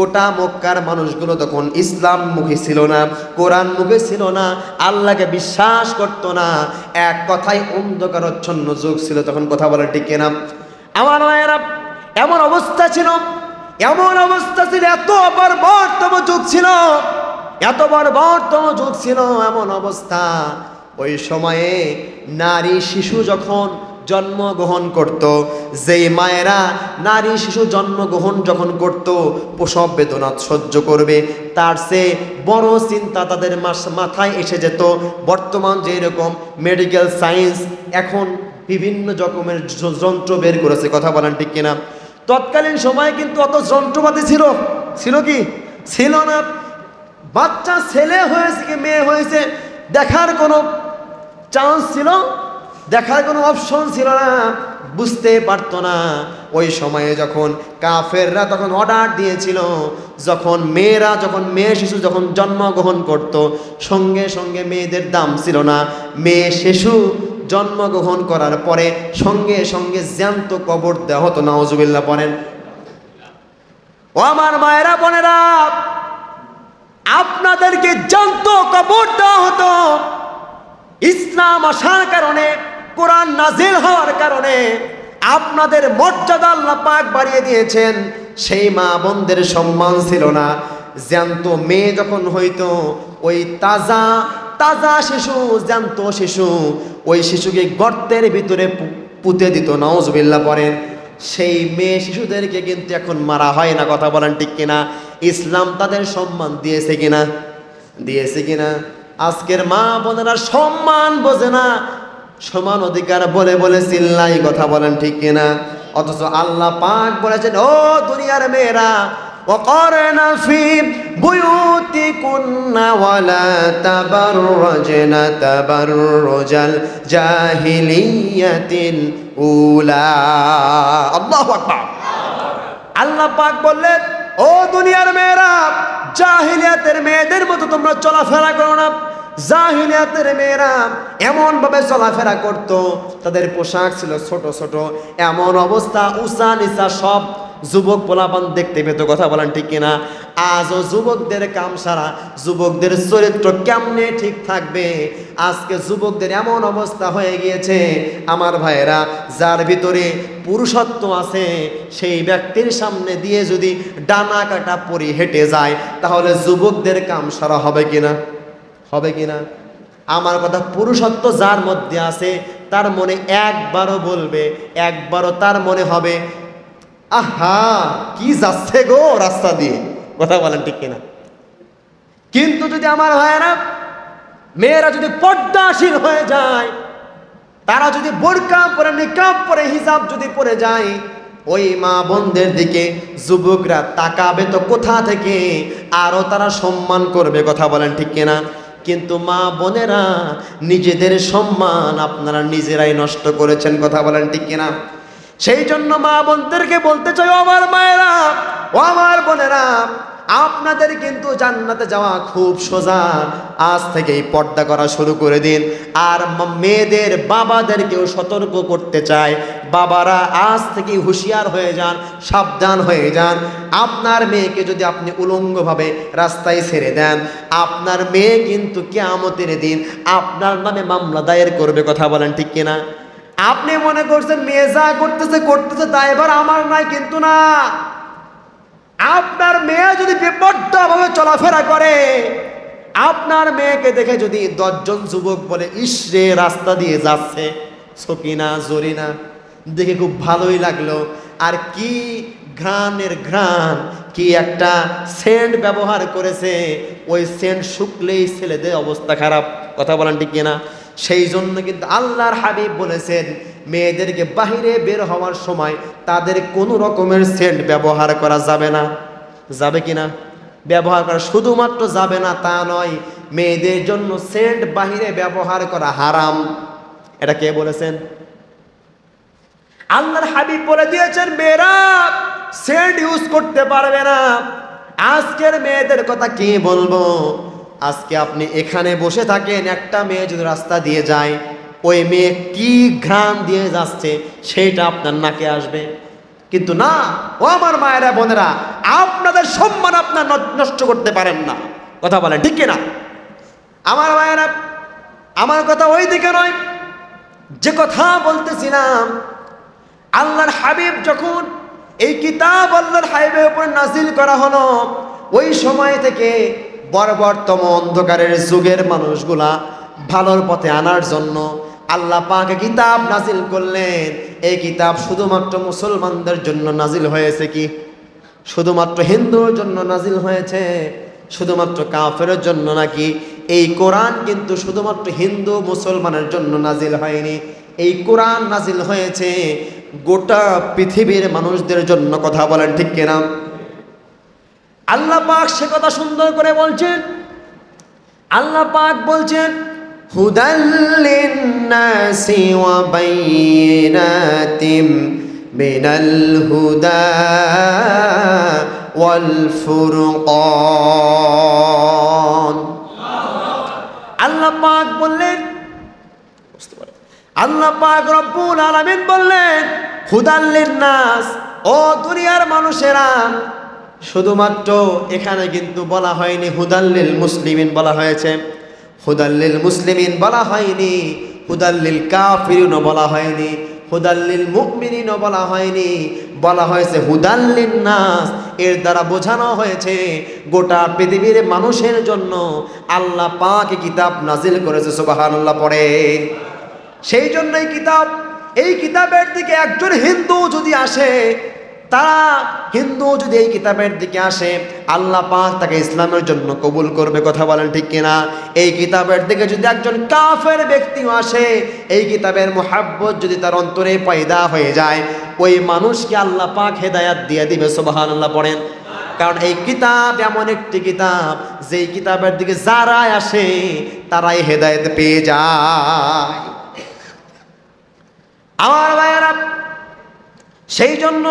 গোটা মক্কার মানুষগুলো তখন ইসলাম মুখী ছিল না কোরআন মুখী ছিল না, আল্লাহকে বিশ্বাস করত না। এক কথায় অন্ধকারচ্ছন্ন যুগ ছিল তখন, কথা বলে ঠিক না আমার মায়েরা, এমন অবস্থা ছিল, এমন অবস্থা ছিল, এত বর্বরতম যুগ ছিল, এত বর্বরতম যুগ ছিল, এমন অবস্থা। ওই সময়ে নারী শিশু যখন জন্মগ্রহণ করত। যেই মায়েরা নারী শিশু জন্মগ্রহণ যখন করত, প্রসব বেদনা সহ্য করবে। তার সে বড় চিন্তা তাদের মাথায় এসে যেত। বর্তমান যে এরকম মেডিকেল সায়েন্স এখন বিভিন্ন রকমের যন্ত্র বের করেছে। কথা বলেন ঠিক কিনা? তৎকালীন সময়ে কিন্তু অত যন্ত্রপাতি ছিল। ছিল কি? ছিল না। বাচ্চা ছেলে হয়েছে কি মেয়ে হয়েছে, দেখার কোনো চান্স ছিল? দেখার কোনো অপশন ছিল না, বুঝতে পারতো না। ওই সময়ে যখন কাফেররা তখন অর্ডার দিয়েছিল, যখন মেয়েরা, যখন মেয়ে শিশু যখন জন্মগ্রহণ করত, সঙ্গে সঙ্গে মেয়েদের দাম ছিল না। মেয়ে শিশু জন্মগ্রহণ করার পরে সঙ্গে সঙ্গে জ্যান্ত কবর দেওয়া হতো নওয়াজুবিল্লাহ পড়েন। ও আমার মায়েরা, বোনেরা, আপনাদেরকে জ্যান্ত কবর দেওয়া হতো। ইসলাম আসার কারণে কোরআন নাজিল হওয়ার কারণে আপনাদের মর্যাদা আল্লাহ পাক বাড়িয়ে দিয়েছেন, সেই মা বোনদের সম্মান ছিল না। জ্যান্ত মেয়ে যখন হইতো, ওই তাজা তাজা শিশু, জ্যান্ত শিশু, ওই শিশুকে গর্তের ভিতরে পুঁতে দিত নওজবিল্লা পড়েন। সেই মেয়ে শিশুদেরকে কিন্তু এখন মারা হয় না, কথা বলেন ঠিক কিনা? ইসলাম তাদের সম্মান দিয়েছে কিনা? দিয়েছে কিনা? আজকের মা বোনেরা সম্মান বোঝে না সমান অধিকার বলে বলে চিল্লাই কথা বলেন ঠিক কিনা অথচ আল্লাহ পাক বলেছেন ও দুনিয়ার মেয়েরা وقرن في بيوتكن ولا تبرجن تبرج الجاهلية الأولى الله أكبر আল্লাহ পাক বললেন ও দুনিয়ার মেয়েরা জাহিলিয়াতের মেয়েদের মতো তোমরা চলাফেরা করো না জাহিলিয়াতের মেয়েরা এমন ভাবে চলাফেরা করত, তাদের পোশাক ছিল ছোট ছোট। এমন অবস্থা উষা নিচা সব যুবক পোলাপান দেখতে পেত, কথা বলেন ঠিক কিনা? আজও যুবকদের কাম সারা যুবকদের চরিত্র কেমনে ঠিক থাকবে? আজকে যুবকদের এমন অবস্থা হয়ে গিয়েছে, আমার ভাইয়েরা, যার ভিতরে পুরুষত্ব আছে, সেই ব্যক্তির সামনে দিয়ে যদি ডানা কাটা পরি হেঁটে যায়, তাহলে যুবকদের কাম সারা হবে কিনা? হবে কিনা আমার কথা পুরুষত্ব যার মধ্যে আছে, তার মনে একবারও বলবে, একবারও তার মনে হবে, আহা, কি যাচ্ছে গো রাস্তা দিয়ে? কথা বলেন ঠিক কিনা? কিন্তু যদি আমার ভাইয়েরা মেয়েরা যদি পর্দাশীল হয়ে যায়, তারা যদি বোরকা পরে, নিকাব পরে হিসাব যদি পরে যায়, ওই মা বোনদের দিকে যুবকরা তাকাবে তো কোথা থেকে? আরও তারা সম্মান করবে, কথা বলেন ঠিক কিনা? কিন্তু মা বোনেরা নিজেদের সম্মান আপনারা নিজেরাই নষ্ট করেছেন, কথা বলেন ঠিক কিনা? সেই জন্য মা বোনদেরকে বলতে চাই আমার মায়েরা, ও আমার বোনেরা আপনাদের কিন্তু জান্নাতে যাওয়া খুব সোজা। আজ থেকেই পর্দা করা শুরু করে দিন। আর মেয়েদের বাবাদেরকেও সতর্ক করতে চায় বাবারা আজ থেকেই হুঁশিয়ার হয়ে যান, সাবধান হয়ে যান। আপনার মেয়েকে যদি আপনি উলঙ্গভাবে রাস্তায় ছেড়ে দেন, আপনার মেয়ে কিন্তু কেয়ামতের দিন আপনার নামে মামলা দায়ের করবে কথা বলেন ঠিক কিনা? আপনি মনে করছেন মেয়ে যা করতেছে করতেছে তাই এবার আমার নাই কিন্তু না। আপনার মেয়ে যদি বিপর্যভাবে চলাফেরা করে, আপনার মেয়েকে দেখে যদি দশজন যুবক বলে ইসরে রাস্তা দিয়ে যাচ্ছে। সকিনা, জরিনা, দেখে খুব ভালোই লাগল। আর কি ঘ্রাণের ঘ্রাণ, কি একটা সেন্ট ব্যবহার করেছে। ওই সেন্ট শুকলেই ছেলেদের অবস্থা খারাপ। কথা বলেন ঠিক কিনা? সেই জন্য কিন্তু আল্লাহর হাবিব বলেছেন মেয়েদেরকে বাহিরে বের হওয়ার সময় তাদের কোনো রকমের সেন্ট ব্যবহার করা যাবে না। যাবে কি না? ব্যবহার করা শুধুমাত্র যাবে না, তা নয়, মেয়েদের জন্য সেন্ট বাহিরে ব্যবহার করা হারাম। এটা কে বলেছেন? আল্লাহর হাবিব বলে দিয়েছেন, মেয়েরা, সেন্ট ইউজ করতে পারবে না। আজকের মেয়েদের কথা কি বলব? আজকে আপনি এখানে বসে থাকেন, একটা মেয়ে যদি রাস্তা দিয়ে যায় ওই মেয়ে কি ঘ্রাণ দিয়ে যাচ্ছে সেইটা আপনার নাকে আসবে। কিন্তু না, ও আমার মায়েরা, বোনেরা, আপনাদের সম্মান আপনার ন- নষ্ট করতে পারেন না। কথা বলেন, ঠিক কিনা? আমার মায়েরা, আমার কথা ওই দিকে নয়। যে কথা বলতেছিলাম, আল্লাহর হাবিব যখন এই কিতাব আল্লাহর হাবিবের উপর নাজিল করা হলো, ওই সময় থেকে বর্বরতম অন্ধকারের যুগের মানুষগুলা ভালোর পথে আনার জন্য আল্লাহ পাক কিতাব নাজিল করলেন। এই কিতাব শুধুমাত্র মুসলমানদের জন্য নাজিল হয়েছে কি? শুধুমাত্র হিন্দুর জন্য নাজিল হয়েছে? শুধুমাত্র কাফের জন্য নাকি? এই কোরআন কিন্তু শুধুমাত্র হিন্দু মুসলমানের জন্য নাজিল হয়নি। এই কোরআন নাজিল হয়েছে গোটা পৃথিবীর মানুষদের জন্য কথা বলেন ঠিক কিনা? আল্লাহ পাক সে কথা সুন্দর করে বলছেন। আল্লাহ পাক বলছেন পাক বললেন আল্লাহ রব্বুল আলামিন বললেন হুদাল্লিন নাস ও দুনিয়ার মানুষেরা, শুধুমাত্র এখানে কিন্তু বলা হয়নি হুদাল্লিল মুসলিমিন বলা হয়েছে। হুদাল্লিল মুসলিমিন বলা হয়নি, হুদাল্লিল কাফিরিনও বলা হয়নি, হুদাল্লিল মুমিনিনও বলা হয়নি। বলা হয়েছে, হুদাল্লিন নাস, এর দ্বারা বোঝানো হয়েছে, গোটা পৃথিবীর মানুষের জন্য আল্লাহ পাক কিতাব নাজিল করেছে, সুবহানাল্লাহ পড়ে। সেই জন্যই কিতাব, এই কিতাবের দিকে একজন হিন্দু যদি আসে তারা হিন্দু যদি এই কিতাবের দিকে আসে, আল্লাহ পাক তাকে ইসলামের জন্য কবুল করবে, কথা বলেন ঠিক কিনা? এই কিতাবের দিকে যদি একজন কাফের ব্যক্তিও আসে, এই কিতাবের মোহাব্বত যদি তার অন্তরে পয়দা হয়ে যায়, ওই মানুষকে আল্লাহ পাক হেদায়াত দিয়ে দিবে সোবাহান আল্লাহ পড়েন। কারণ এই কিতাব এমন একটি কিতাব, যেই কিতাবের দিকে যারাই আসে, তারাই হেদায়েত পেয়ে যায়। আমার ভাইয়েরা, সেই জন্য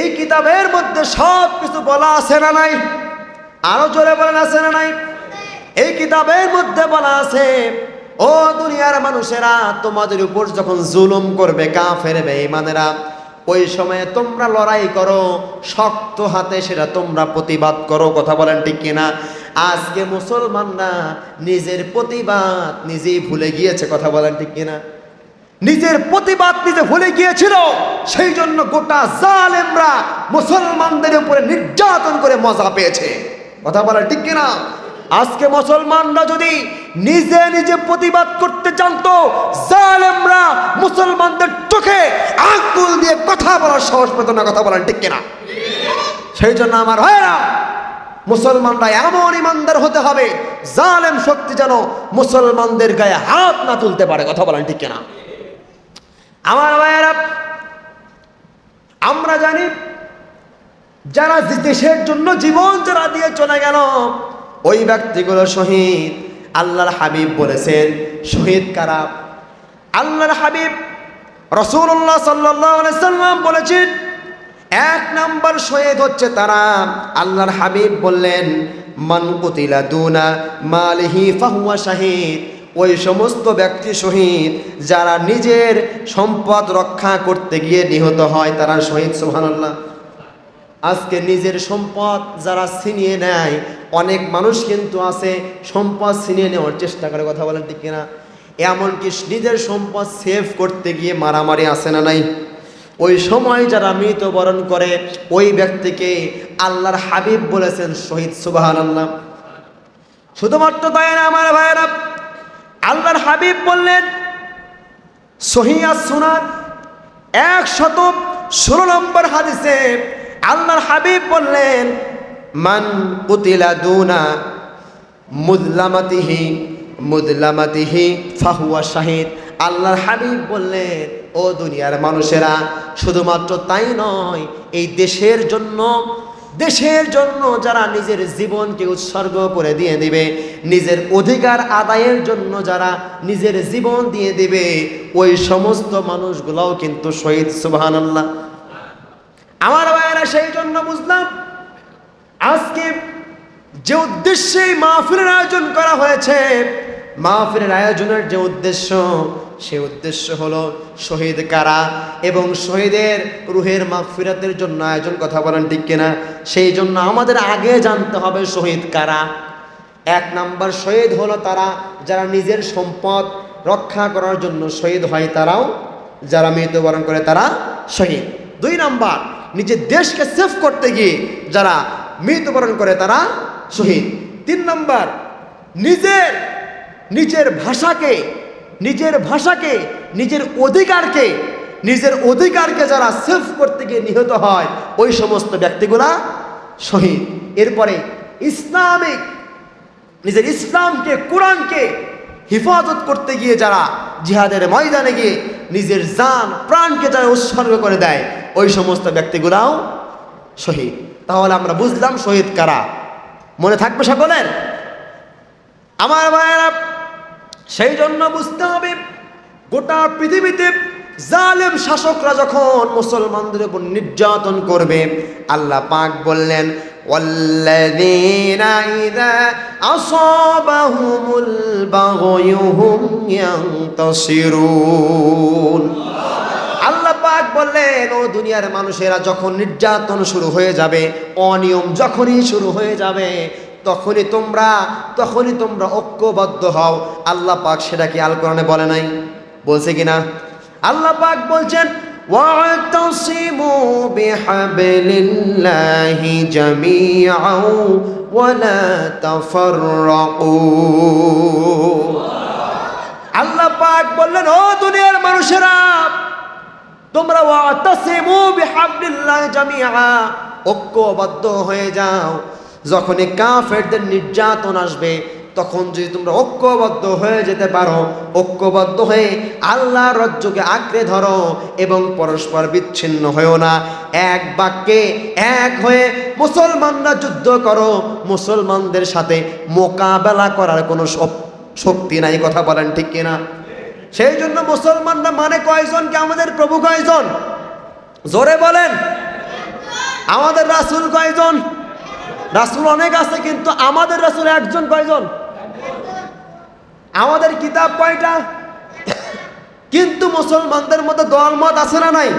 এই কিতাবের মধ্যে সব কিছু বলা আছে না নাই? আরও জোরে বলেন আছে না নাই? এই কিতাবের মধ্যে বলা আছে, ও দুনিয়ার মানুষেরা, তোমাদের উপর যখন জুলুম করবে কা কাফের, বেঈমানেরা, ওই সময়ে তোমরা লড়াই করো, শক্ত হাতে সেটা তোমরা প্রতিবাদ করো। কথা বলেন ঠিক কিনা? আজকে মুসলমানরা নিজের প্রতিবাদ নিজেই ভুলে গিয়েছে, কথা বলেন ঠিক কিনা? নিজের প্রতিবাদ নিজে ভুলে গিয়েছিল। সেই জন্য গোটা জালেমরা মুসলমানদের উপরে নির্যাতন করে মজা পেয়েছে। কথা বলা ঠিক কিনা? আজকে মুসলমানরা যদি নিজে নিজে প্রতিবাদ করতে জানতো, জালেমরা মুসলমানদের চোখে আঙ্গুল দিয়ে কথা বলার সাহস পেত না, কথা বলেন ঠিক কিনা? সেই জন্য আমার ভাইরা মুসলমানরা এমন ইমানদার হতে হবে, জালেম শক্তি যেন মুসলমানদের গায়ে হাত না তুলতে পারে, কথা বলেন ঠিক কিনা? আমার আমরা জানি যারা দেশের জন্য জীবন যারা দিয়ে চলে গেল, ওই ব্যক্তিগুলো শহীদ আল্লাহর হাবিব বলেছেন। শহীদ কারা? আল্লাহর হাবিব রসুল্লাহ সাল্লাম বলেছেন, এক নাম্বার শহীদ হচ্ছে তারা। আল্লাহর হাবিব বললেন, মান কুতিলা দুনা মালিহি ফাহুয়া শাহিদ। ওই সমস্ত ব্যক্তি শহীদ যারা নিজের সম্পদ রক্ষা করতে গিয়ে নিহত হয়, তারা শহীদ, সুবহানাল্লাহ। আজকে নিজের সম্পদ যারা ছিনিয়ে নেয়, অনেক মানুষ কিন্তু আছে সম্পদ ছিনিয়ে নেওয়ার চেষ্টা করে, কথা বলেন ঠিক কিনা? এমনকি নিজের সম্পদ সেভ করতে গিয়ে মারামারি আসে না নাই? ওই সময় যারা মৃত্যুবরণ করে, ওই ব্যক্তিকে আল্লাহর হাবিব বলেছেন শহীদ সুবাহান আল্লাহ শুধুমাত্র তাই না, আমার ভাইয়েরা? আল্লাহর হাবিব বললেন সহিয়া সুনান একশত ষোলো নম্বর হাদিসে আল্লাহর হাবিব বললেন, মান কুতিলা দুনা মুদলামাতিহি মুদলামাতিহি ফাহুয়া শাহিদ। আল্লাহর হাবিব বললেন, ও দুনিয়ার মানুষেরা, শুধুমাত্র তাই নয়, এই দেশের জন্য দেশের জন্য যারা নিজের জীবনকে উৎসর্গ করে দিয়ে দিবে, নিজের অধিকার আদায়ের জন্য যারা নিজের জীবন দিয়ে দিবে, ওই সমস্ত মানুষগুলোও কিন্তু শহীদ সুবহান আল্লাহ আমার ভাইয়েরা, সেই জন্য বুঝলাম, আজকে যে উদ্দেশ্যে মাহফিলের আয়োজন করা হয়েছে, মাহফিলের আয়োজনের যে উদ্দেশ্য সে উদ্দেশ্য হলো শহীদ কারা এবং শহীদের রুহের মাগফিরাতের জন্য আয়োজন কথা বলেন ঠিক কিনা? সেই জন্য আমাদের আগে জানতে হবে শহীদ কারা। এক নাম্বার শহীদ হলো তারা যারা নিজের সম্পদ রক্ষা করার জন্য শহীদ হয় তারাও যারা মৃত্যুবরণ করে তারা শহীদ। দুই নাম্বার, নিজের দেশকে সেভ করতে গিয়ে যারা মৃত্যুবরণ করে তারা শহীদ। তিন নাম্বার, নিজের নিজের ভাষাকে নিজের ভাষাকে, নিজের অধিকারকে নিজের অধিকারকে যারা সেভ করতে গিয়ে নিহত হয়, ওই সমস্ত ব্যক্তিগুলা শহীদ। এরপরে ইসলামিক নিজের ইসলামকে, কোরআনকে হিফাজত করতে গিয়ে যারা জিহাদের ময়দানে গিয়ে নিজের যান প্রাণকে যারা উৎসর্গ করে দেয়, ওই সমস্ত ব্যক্তিগুলাও শহীদ। তাহলে আমরা বুঝলাম শহীদ কারা? মনে থাকবে সকলের? আমার ভাইয়েরা সেই জন্য বুঝতে হবে গোটা পৃথিবীতে জালেম শাসকরা যখন মুসলমানদের উপর নির্যাতন করবে আল্লাহ পাক বললেন والذين إذا أصابهم البغي هم ينتصرون আল্লাহ পাক বললেন ও দুনিয়ার মানুষেরা যখন নির্যাতন শুরু হয়ে যাবে অনিয়ম যখনই শুরু হয়ে যাবে তখনই তোমরা তখনই তোমরা ঐক্যবদ্ধ হও আল্লাহ পাক সেটা কি আল কোরআনে বলে নাই বলছে কিনা আল্লাহ পাক বলছেন واعتصموا بحبل الله جميعا ولا تفرقوا আল্লাহ পাক বললেন ও দুনিয়ার মানুষেরা তোমরা ওয়াতাসিমু বিহাবলিল্লাহ জামিআ ঐক্যবদ্ধ হয়ে যাও যখনই কাফেরদের নির্যাতন আসবে, তখন যদি তোমরা ঐক্যবদ্ধ হয়ে যেতে পারো, ঐক্যবদ্ধ হয়ে আল্লাহ রজ্জকে আঁকড়ে ধরো এবং পরস্পর বিচ্ছিন্ন হয়েও না। এক বাক্যে এক হয়ে মুসলমানরা যুদ্ধ করো, মুসলমানদের সাথে মোকাবেলা করার কোনো শক্তি নাই, কথা বলেন ঠিক কিনা? সেই জন্য মুসলমানরা মানে কয়জন কি আমাদের প্রভু কয়জন? জোরে বলেন। আমাদের রাসূল কয়জন? রাসূল অনেক আছে, কিন্তু আমাদের রাসুল একজন কয়জন? আমাদের কিতাব কয়টা? কিন্তু মুসলমানদের মধ্যে দল মত আছে না নাই?